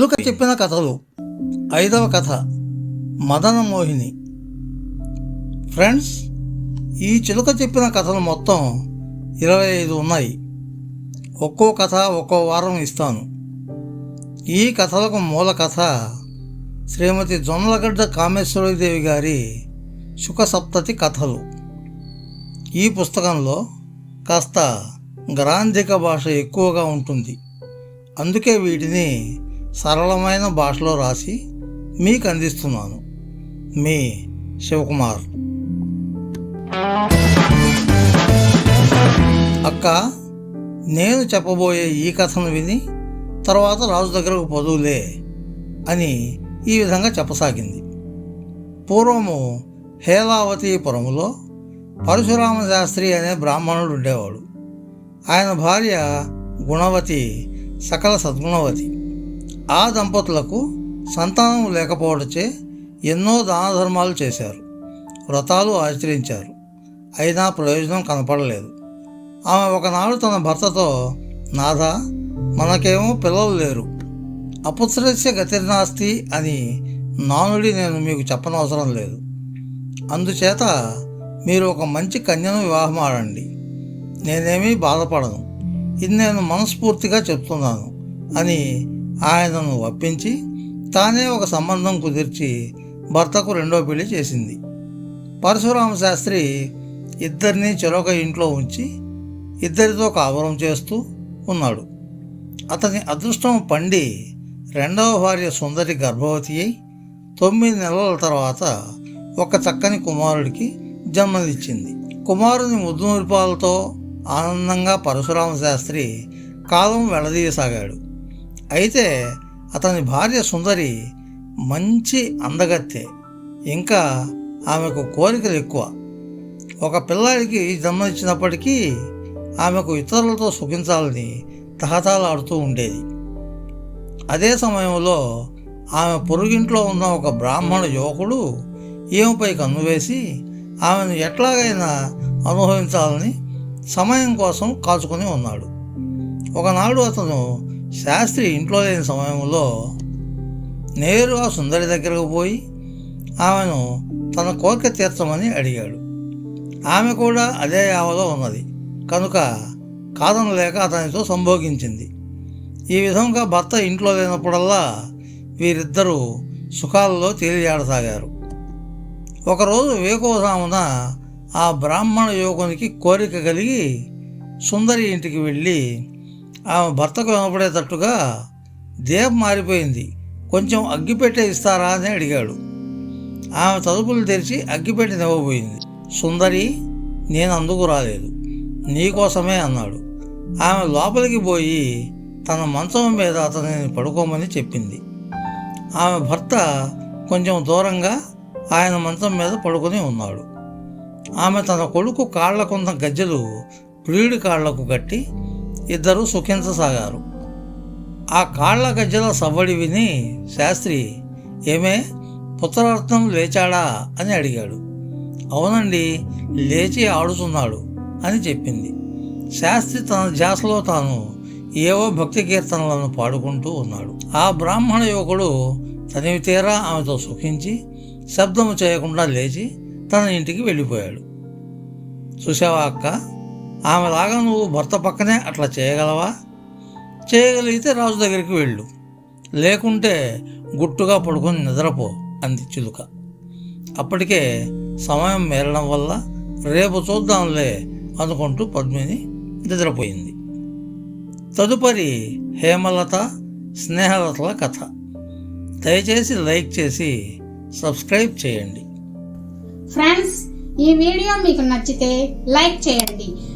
చిలుక చెప్పిన కథలు ఐదవ కథ మదన మోహిని. ఫ్రెండ్స్ ఈ చిలుక చెప్పిన కథలు మొత్తం ఇరవై ఐదు ఉన్నాయి. ఒక్కో కథ ఒక్కో వారం ఇస్తాను. ఈ కథలకు మూల కథ శ్రీమతి జొన్నలగడ్డ కామేశ్వరీదేవి గారి శుకసప్తతి కథలు. ఈ పుస్తకంలో కాస్త గ్రాంధిక భాష ఎక్కువగా ఉంటుంది. అందుకే వీటిని సరళమైన భాషలో రాసి మీకు అందిస్తున్నాను మీ శివకుమార్. అక్క నేను చెప్పబోయే ఈ కథను విని తర్వాత రాజు దగ్గరకు పొదువులే అని ఈ విధంగా చెప్పసాగింది. పూర్వము హేలావతీపురములో పరశురామ శాస్త్రి అనే బ్రాహ్మణుడు ఉండేవాడు. ఆయన భార్య గుణవతి సకల సద్గుణవతి. ఆ దంపతులకు సంతానం లేకపోవడచే ఎన్నో దాన ధర్మాలు చేశారు. వ్రతాలు ఆచరించారు. అయినా ప్రయోజనం కనపడలేదు. ఆమె ఒకనాడు తన భర్తతో నాథ మనకేమో పిల్లలు లేరు. అపుత్రస్య గతిర్నాస్తి అని నానుడి నేను మీకు చెప్పనవసరం లేదు. అందుచేత మీరు ఒక మంచి కన్యను వివాహం ఆడండి. నేనేమీ బాధపడను. ఇది నేను మనస్ఫూర్తిగా చెప్తున్నాను అని ఆయనను ఒప్పించి తానే ఒక సంబంధం కుదిర్చి భర్తకు రెండో పెళ్ళి చేసింది. పరశురామ శాస్త్రి ఇద్దరిని చెరొక ఇంట్లో ఉంచి ఇద్దరితో కాపురం చేస్తూ ఉన్నాడు. అతని అదృష్టం పండి రెండవ భార్య సుందరి గర్భవతి అయి తొమ్మిది నెలల తర్వాత ఒక చక్కని కుమారుడికి జన్మనిచ్చింది. కుమారుని ముద్దు మురిపాలతో ఆనందంగా పరశురామ శాస్త్రి కాలం వెళ్ళదీయసాగాడు. అయితే అతని భార్య సుందరి మంచి అందగత్తె. ఇంకా ఆమెకు కోరికలు ఎక్కువ. ఒక పిల్లాడికి జన్మనిచ్చినప్పటికీ ఆమెకు ఇతరులతో సుఖించాలని తహతాలాడుతూ ఉండేది. అదే సమయంలో ఆమె పొరుగింట్లో ఉన్న ఒక బ్రాహ్మణ యువకుడు ఈమెపై కన్ను వేసి ఆమెను ఎట్లాగైనా అనుభవించాలని సమయం కోసం కాచుకొని ఉన్నాడు. ఒకనాడు అతను శాస్త్రి ఇంట్లో లేని సమయంలో నేరుగా సుందరి దగ్గరకు పోయి ఆమెను తన కోరిక తీర్చమని అడిగాడు. ఆమె కూడా అదే యావలో ఉన్నది. కనుక కాదనలేక అతనితో సంభోగించింది. ఈ విధంగా భర్త ఇంట్లో లేనప్పుడల్లా వీరిద్దరూ సుఖాలలో తేలియాడసాగారు. ఒకరోజు వేకోసామున ఆ బ్రాహ్మణ యువకునికి కోరిక కలిగి సుందరి ఇంటికి వెళ్ళి ఆమె భర్తకు వినపడేటట్టుగా దేహం మారిపోయింది. కొంచెం అగ్గిపెట్టె ఇస్తారా అని అడిగాడు. ఆమె తలుపులు తెరిచి అగ్గిపెట్టె నివ్వబోయింది సుందరి నేను అందుకు రాలేదు. నీకోసమే అన్నాడు. ఆమె లోపలికి పోయి తన మంచం మీద అతనిని పడుకోమని చెప్పింది. ఆమె భర్త కొంచెం దూరంగా ఆయన మంచం మీద పడుకొని ఉన్నాడు. ఆమె తన కొడుకు కాళ్ళకున్న గజ్జలు ప్రియుడి కాళ్ళకు కట్టి ఇద్దరు సుఖించసాగారు ఆ కాళ్ళ గజ్జల సవ్వడి విని శాస్త్రి ఏమే పుత్రార్థం లేచాడా? అని అడిగాడు. అవునండి లేచి ఆడుతున్నాడు అని చెప్పింది. శాస్త్రి తన ధ్యాసలో తాను ఏవో భక్తి కీర్తనలను పాడుకుంటూ ఉన్నాడు. ఆ బ్రాహ్మణ యువకుడు తనివి తీరా ఆమెతో సుఖించి శబ్దము చేయకుండా లేచి తన ఇంటికి వెళ్ళిపోయాడు. చూసావా అక్క? ఆమెలాగా నువ్వు భర్త పక్కనే అట్లా చేయగలవా? చేయగలిగితే రాజు దగ్గరికి వెళ్ళు. లేకుంటే గుట్టుగా పడుకొని నిద్రపో అంది చిలుక. అప్పటికే సమయం మేరడం వల్ల రేపు చూద్దాంలే అనుకుంటూ పద్మిని నిద్రపోయింది. తదుపరి హేమలత స్నేహలతల కథ. దయచేసి లైక్ చేసి సబ్స్క్రైబ్ చేయండి. ఫ్రెండ్స్ ఈ వీడియో మీకు నచ్చితే లైక్ చేయండి.